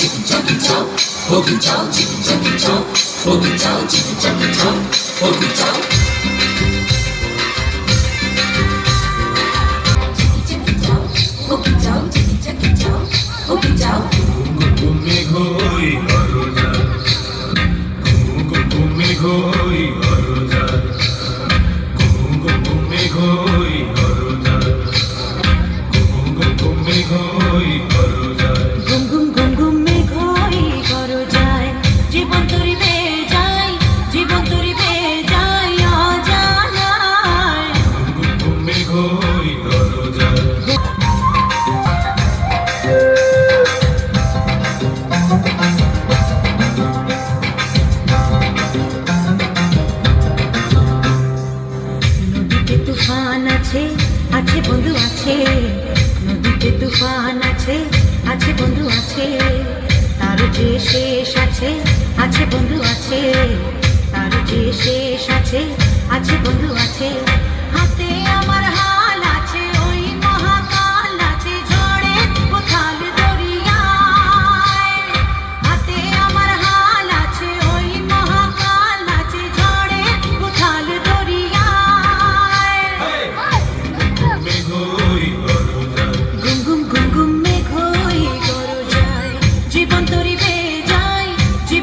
chicken jumping toe, poking toe, chicken jumping toe, poking toe, chicken jumping toe, poking toe. ঘুমে ঘুমে ঘুমে ঘুমে ঘুমে আছে আছে বন্ধু আছে। নদীতে তুফান আছে আছে বন্ধু আছে। তার যে শেষ আছে আছে বন্ধু আছে। তার যে শেষ আছে আছে বন্ধু আছে।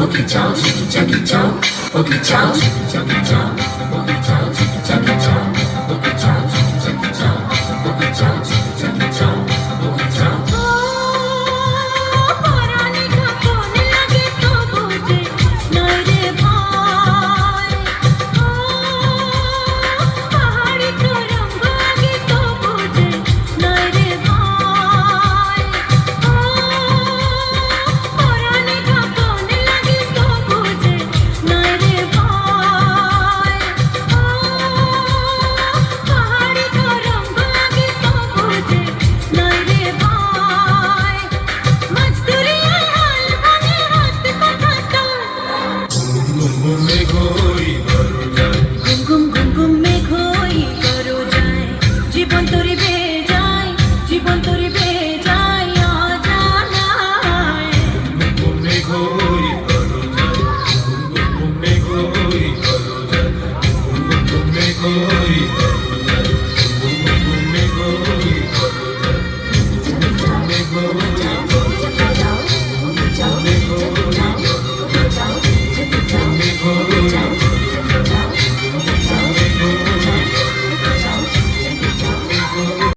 তরি বেয়ে যায় অজানায় ঘুমে ঘই ঘর যা ঘুম ঘুম ঘুম ঘুম মেঘ slow.